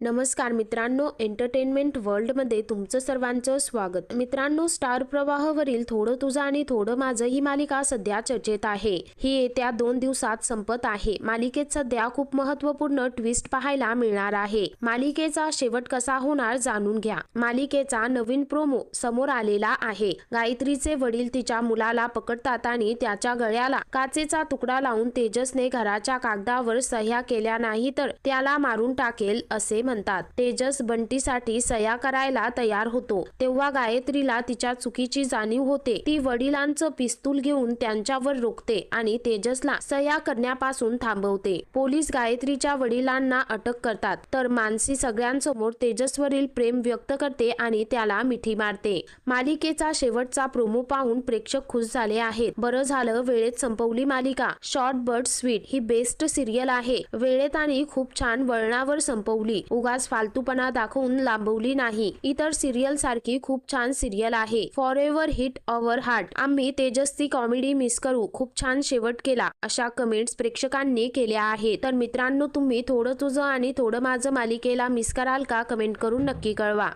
नमस्कार मित्रांनो एंटरटेनमेंट वर्ल्डमध्ये तुमचं सर्वांचं स्वागत. मित्रांनो स्टार प्रवाहवरील थोडं तुझं आणि थोडं माझं ही मालिका सध्या चर्चेत आहे. ही येत्या दोन दिवसात संपत आहे. मालिकेत सध्या खूप महत्त्वपूर्ण ट्विस्ट पाहायला मिळणार आहे. मालिकेचा शेवट कसा होणार जाणून घ्या. मालिकेचा नवीन प्रोमो समोर आलेला आहे. गायत्रीचे वडील तिच्या मुलाला पकडतात आणि त्याच्या गळ्याला काचेचा तुकडा लावून तेजसने घराच्या कागदावर सह्या केल्या नाही तर त्याला मारून टाकेल असे म्हणतात तेजस बंटीसाठी सह्या करायला तयार होतो. तेव्हा गायत्रीला तिच्या चुकीची जाणीव होते. ती वडिलांचं पिस्तूल घेऊन त्यांच्यावर रोखते आणि तेजसला सह्या करण्यापासून थांबवते. पोलीस गायत्रीच्या वडिलांना अटक करतात. तर मानसी सगळ्यांसमोर तेजसवरील प्रेम व्यक्त करते आणि त्याला मिठी मारते. मालिकेचा शेवटचा प्रोमो पाहून प्रेक्षक खुश झाले आहेत. बरं झालं वेळेत संपवली मालिका. शॉर्ट बट स्वीट ही बेस्ट सिरियल आहे. वेळेत आणि खूप छान वळणावर संपवली. उगाच फालतूपणा दाखवून लांबवली नाही. इतर सिरियल सारखी खूप छान सिरियल आहे. Forever hit our heart आम्ही तेजस्वी कॉमेडी मिस करू. खूप छान शेवट केला. अशा कमेंट्स प्रेक्षकांनी केल्या आहेत. तर मित्रांनो तुम्ही थोडं तुझं आणि थोडं माझं मालिकेला मिस कराल का? कमेंट करून नक्की कळवा.